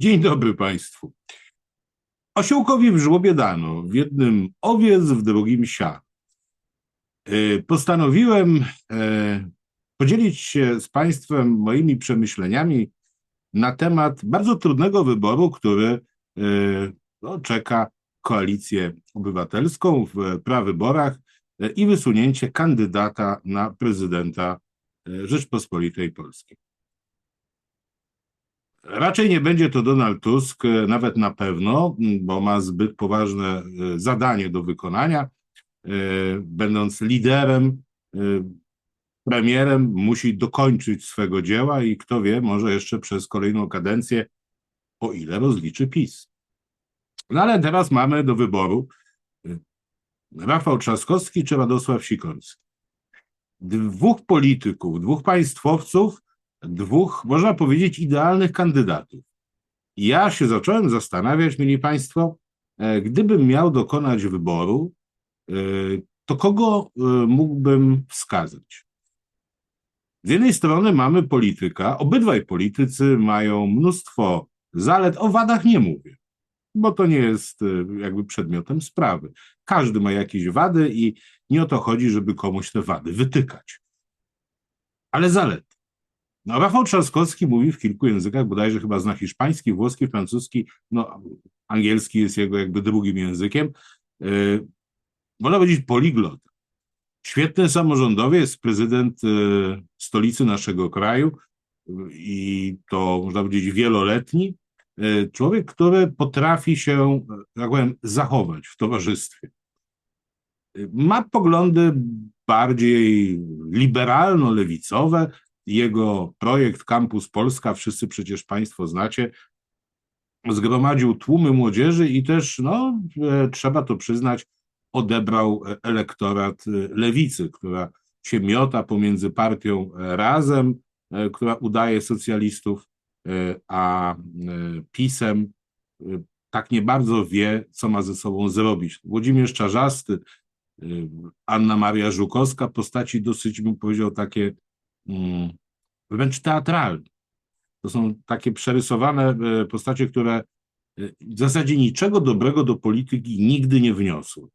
Dzień dobry Państwu. Osiołkowi w żłobie dano, w jednym owiec, w drugim sia. E, Postanowiłem e, podzielić się z Państwem moimi przemyśleniami na temat bardzo trudnego wyboru, który e, no, czeka koalicję obywatelską w prawyborach i wysunięcie kandydata na prezydenta Rzeczpospolitej Polskiej. Raczej nie będzie to Donald Tusk, e, nawet na pewno, bo ma zbyt poważne e, zadanie do wykonania. E, Będąc liderem, premierem, musi dokończyć swego dzieła i kto wie, może jeszcze przez kolejną kadencję, o ile rozliczy PiS. No ale teraz mamy do wyboru Rafał Trzaskowski czy Radosław Sikorski. Dwóch polityków, dwóch państwowców, dwóch, można powiedzieć, idealnych kandydatów. Ja się zacząłem zastanawiać, mieli Państwo, e, gdybym miał dokonać wyboru, e, to kogo e, mógłbym wskazać? Z jednej strony mamy polityka, obydwaj politycy mają mnóstwo zalet, o wadach nie mówię, bo to nie jest jakby przedmiotem sprawy. Każdy ma jakieś wady i nie o to chodzi, żeby komuś te wady wytykać. Ale zalety. No, Rafał Trzaskowski mówi w kilku językach, bodajże chyba zna hiszpański, włoski, francuski, no angielski jest jego jakby drugim językiem. Yy, można powiedzieć poliglot. Świetny samorządowiec, prezydent yy, stolicy naszego kraju yy, i to można powiedzieć wieloletni. Yy, człowiek, który potrafi się, tak powiem, zachować w towarzystwie. Yy, Ma poglądy bardziej liberalno-lewicowe, jego projekt Campus Polska, wszyscy przecież Państwo znacie, zgromadził tłumy młodzieży i też, no, e, trzeba to przyznać, odebrał e, elektorat e, lewicy, która się miota pomiędzy partią Razem, która udaje socjalistów, a PiSem tak nie bardzo wie, co ma ze sobą zrobić. Włodzimierz Czarzasty, Anna Maria Żukowska, postaci dosyć, bym powiedział, takie wręcz teatralne. To są takie przerysowane e, postacie, które e, w zasadzie niczego dobrego do polityki nigdy nie wniosły,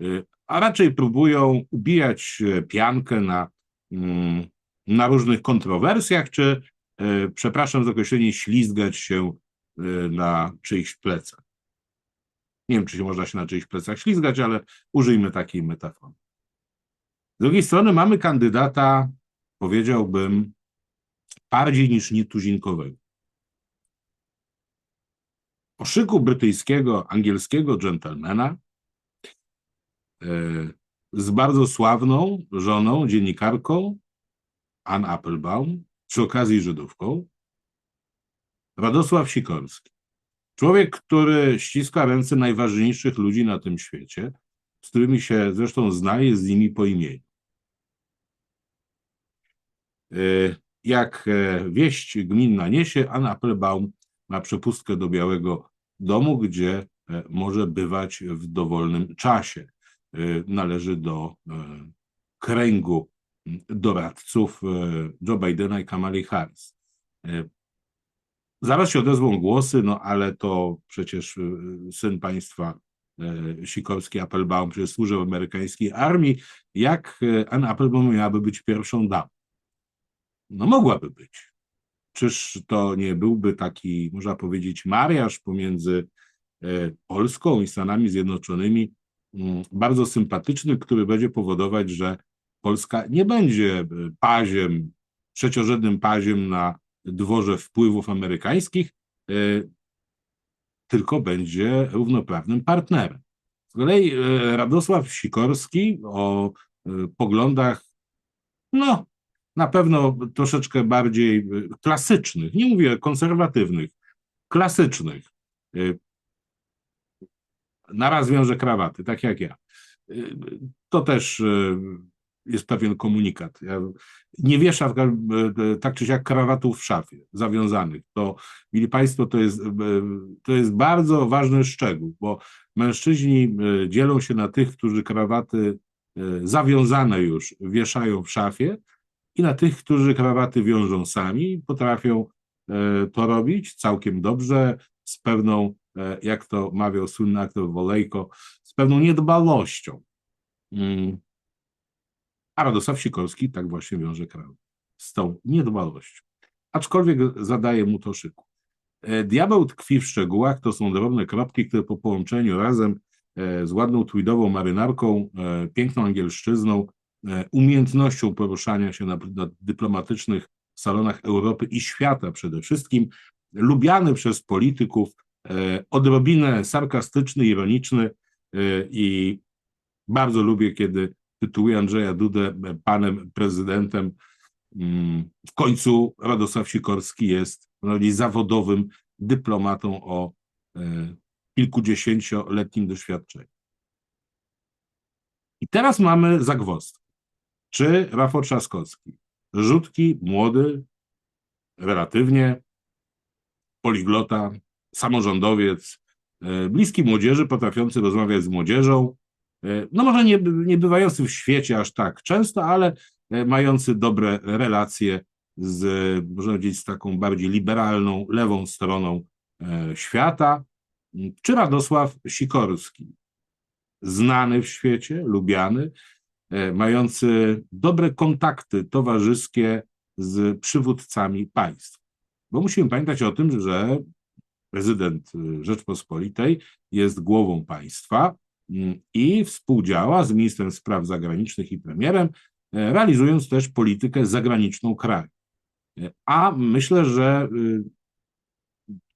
E, a raczej próbują ubijać piankę na, mm, na różnych kontrowersjach, czy, przepraszam za określenie, ślizgać się na czyichś plecach. Nie wiem, czy się można się na czyichś plecach ślizgać, ale użyjmy takiej metafory. Z drugiej strony mamy kandydata, powiedziałbym, bardziej niż nietuzinkowego. O szyku brytyjskiego, angielskiego dżentelmena e, z bardzo sławną żoną, dziennikarką Ann Applebaum, przy okazji Żydówką, Radosław Sikorski. Człowiek, który ściska ręce najważniejszych ludzi na tym świecie, z którymi się zresztą zna, jest z nimi po imieniu. E, jak e, wieść gminna niesie, Anna Applebaum ma przepustkę do Białego Domu, gdzie e, może bywać w dowolnym czasie. Należy do kręgu doradców Joe Bidena i Kamali Harris. Zaraz się odezwą głosy, no ale to przecież syn państwa Sikorski Applebaum przecież służył w amerykańskiej armii. Jak Anna Applebaum miałaby być pierwszą damą? No mogłaby być. Czyż to nie byłby taki, można powiedzieć, mariaż pomiędzy e, Polską i Stanami Zjednoczonymi, mm, bardzo sympatyczny, który będzie powodować, że Polska nie będzie e, paziem, trzeciorzędnym paziem na dworze wpływów amerykańskich, e, tylko będzie równoprawnym partnerem. Z kolei Radosław Sikorski o poglądach, no, na pewno troszeczkę bardziej y, klasycznych, nie mówię konserwatywnych, klasycznych. Y, Naraz wiąże krawaty, tak jak ja. Y, To też jest pewien komunikat. Nie wiesza tak czy siak krawatów w szafie zawiązanych. To, mili Państwo, to jest, to jest bardzo ważny szczegół, bo mężczyźni dzielą się na tych, którzy krawaty zawiązane już wieszają w szafie, i na tych, którzy krawaty wiążą sami, potrafią e, to robić całkiem dobrze, z pewną, e, jak to mawiał słynny aktor Wolejko, z pewną niedbalością. Mm. A Radosław Sikorski tak właśnie wiąże kraj z tą niedbalością. Aczkolwiek zadaje mu to szyku. E, diabeł tkwi w szczegółach, to są drobne kropki, które po połączeniu razem z ładną tweedową marynarką, piękną angielszczyzną, umiejętnością poruszania się na, na dyplomatycznych salonach Europy i świata przede wszystkim, lubiany przez polityków, odrobinę sarkastyczny, ironiczny i bardzo lubię, kiedy tytułuje Andrzeja Dudę panem prezydentem. Mm, w końcu Radosław Sikorski jest zawodowym dyplomatą o e, kilkudziesięcioletnim doświadczeniu. I teraz mamy zagwozdkę. Czy Rafał Trzaskowski, rzutki, młody, relatywnie, poliglota, samorządowiec, e, bliski młodzieży, potrafiący rozmawiać z młodzieżą, e, no może nie, nie bywający w świecie aż tak często, ale mający dobre relacje z, można powiedzieć, z taką bardziej liberalną, lewą stroną e, świata, czy Radosław Sikorski, znany w świecie, lubiany, e, mający dobre kontakty towarzyskie z przywódcami państw. Bo musimy pamiętać o tym, że prezydent Rzeczpospolitej jest głową państwa mm, i współdziała z ministrem spraw zagranicznych i premierem, e, realizując też politykę zagraniczną kraju. A myślę, że y,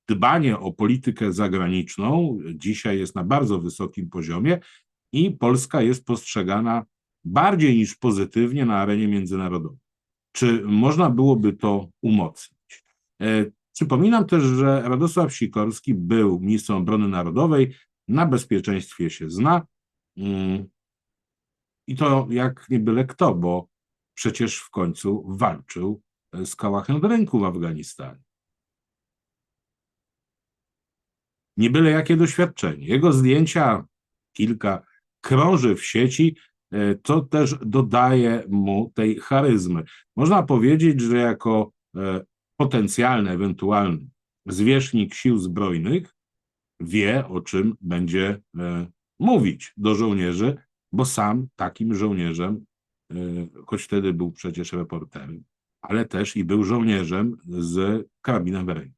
dbanie o politykę zagraniczną dzisiaj jest na bardzo wysokim poziomie i Polska jest postrzegana bardziej niż pozytywnie na arenie międzynarodowej. Czy można byłoby to umocnić? E, przypominam też, że Radosław Sikorski był ministrem obrony narodowej, na bezpieczeństwie się zna. Mm, I to jak nie byle kto, bo przecież w końcu walczył z kałachem w ręku w Afganistanie. Nie byle jakie doświadczenie. Jego zdjęcia, kilka, krąży w sieci, e, to też dodaje mu tej charyzmy. Można powiedzieć, że jako e, potencjalny, ewentualny zwierzchnik sił zbrojnych wie, o czym będzie e, mówić do żołnierzy, bo sam takim żołnierzem, choć wtedy był przecież reporterem, ale też i był żołnierzem z karabinem w ręku.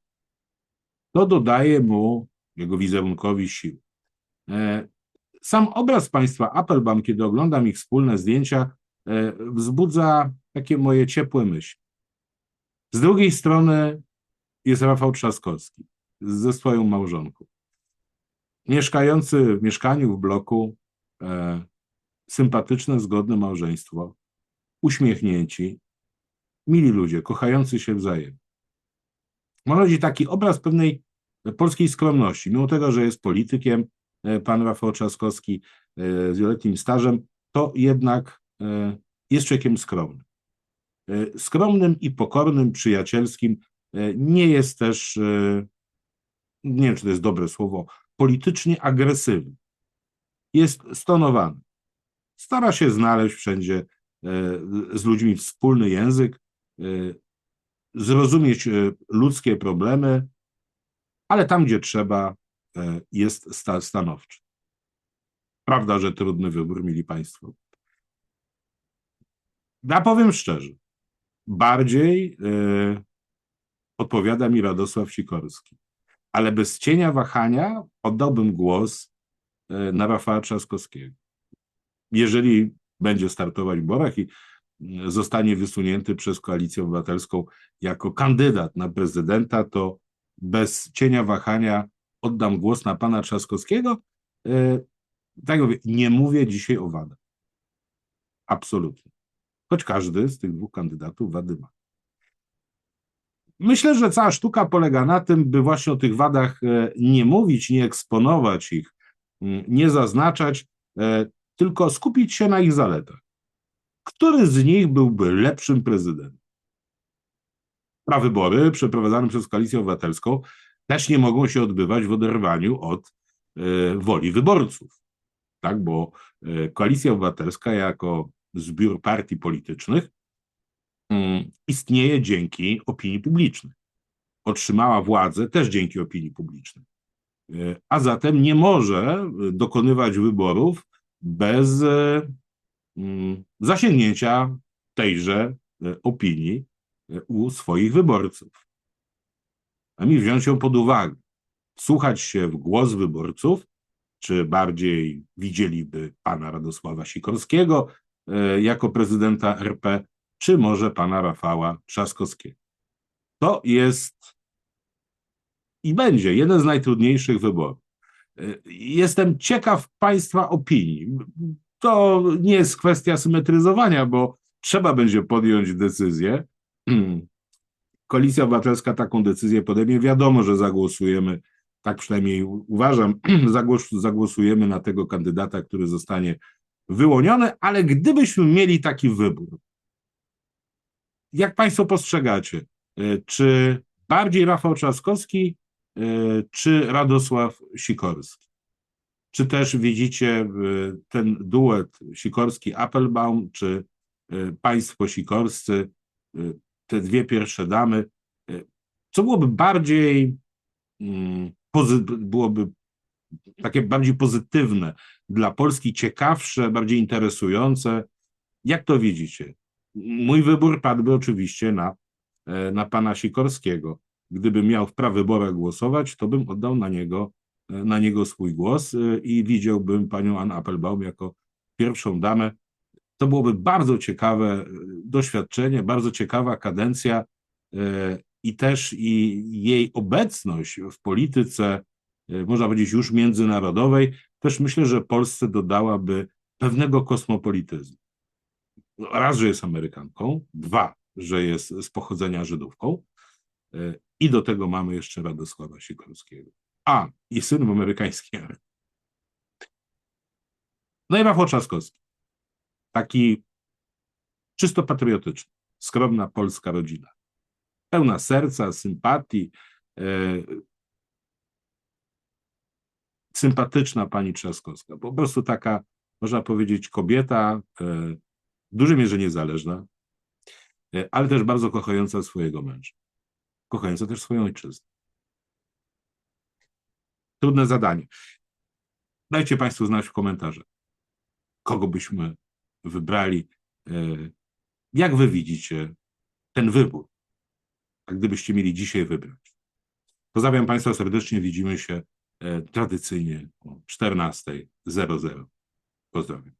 To dodaje mu, jego wizerunkowi sił. Sam obraz państwa Applebaum, kiedy oglądam ich wspólne zdjęcia, e, wzbudza takie moje ciepłe myśli. Z drugiej strony jest Rafał Trzaskowski ze swoją małżonką. Mieszkający w mieszkaniu w bloku, e, sympatyczne, zgodne małżeństwo, uśmiechnięci, mili ludzie, kochający się wzajemnie. Mam chodzi taki obraz pewnej polskiej skromności. Mimo tego, że jest politykiem, pan Rafał Trzaskowski e, z wieloletnim stażem, to jednak e, jest człowiekiem skromnym. Skromnym i pokornym, przyjacielskim. Nie jest też, nie wiem, czy to jest dobre słowo, politycznie agresywny. Jest stonowany. Stara się znaleźć wszędzie z ludźmi wspólny język, zrozumieć ludzkie problemy, ale tam, gdzie trzeba, jest stanowczy. Prawda, że trudny wybór, mili Państwo. Ja powiem szczerze, bardziej odpowiada mi Radosław Sikorski, ale bez cienia wahania oddałbym głos na Rafała Trzaskowskiego. Jeżeli będzie startować w Borach i zostanie wysunięty przez Koalicję Obywatelską jako kandydat na prezydenta, to bez cienia wahania oddam głos na pana Trzaskowskiego. E, tak mówię, nie mówię dzisiaj o wadach. Absolutnie. Choć każdy z tych dwóch kandydatów wady ma. Myślę, że cała sztuka polega na tym, by właśnie o tych wadach e, nie mówić, nie eksponować ich, nie zaznaczać, e, tylko skupić się na ich zaletach. Który z nich byłby lepszym prezydentem? Prawybory przeprowadzane przez Koalicję Obywatelską też nie mogą się odbywać w oderwaniu od y, woli wyborców. Tak, bo y, Koalicja Obywatelska jako zbiór partii politycznych y, istnieje dzięki opinii publicznej. otrzymała władzę też dzięki opinii publicznej. E, A zatem nie może e, dokonywać wyborów bez e, mm, zasięgnięcia tejże e, opinii e, u swoich wyborców. A mi wziąć ją pod uwagę, słuchać się w głos wyborców, czy bardziej widzieliby pana Radosława Sikorskiego e, jako prezydenta RP, czy może pana Rafała Trzaskowskiego. To jest i będzie jeden z najtrudniejszych wyborów. E, Jestem ciekaw państwa opinii. To nie jest kwestia symetryzowania, bo trzeba będzie podjąć decyzję. Koalicja Obywatelska taką decyzję podejmie. Wiadomo, że zagłosujemy, tak przynajmniej uważam, zagłos, zagłosujemy na tego kandydata, który zostanie wyłoniony, ale gdybyśmy mieli taki wybór, jak Państwo postrzegacie, e, czy bardziej Rafał Trzaskowski, e, czy Radosław Sikorski? Czy też widzicie e, ten duet Sikorski-Appelbaum, czy Państwo Sikorscy, te dwie pierwsze damy, e, co byłoby bardziej, mm, byłoby takie bardziej pozytywne dla Polski, ciekawsze, bardziej interesujące? Jak to widzicie? Mój wybór padłby oczywiście na, e, na pana Sikorskiego. Gdybym miał w prawyborach głosować, to bym oddał na niego, e, na niego swój głos i widziałbym panią Ann Applebaum jako pierwszą damę. To byłoby bardzo ciekawe e, doświadczenie, bardzo ciekawa kadencja e, i też i jej obecność w polityce, e, można powiedzieć już międzynarodowej, też myślę, że Polsce dodałaby pewnego kosmopolityzmu. No, Raz, że jest Amerykanką, dwa, że jest z pochodzenia Żydówką i do tego mamy jeszcze Radosława Sikorskiego. A, i synem amerykańskiej armii. No i Rafał Trzaskowski. Taki czysto patriotyczny, skromna polska rodzina. Pełna serca, sympatii. E, sympatyczna pani Trzaskowska. Po prostu taka, można powiedzieć, kobieta, e, w dużej mierze niezależna, e, ale też bardzo kochająca swojego męża. Kochająca też swoją ojczyznę. Trudne zadanie. Dajcie Państwo znać w komentarzach, kogo byśmy wybrali. e, Jak Wy widzicie ten wybór? A gdybyście mieli dzisiaj wybrać? Pozdrawiam Państwa serdecznie. Widzimy się e, tradycyjnie o 14.00. Pozdrawiam.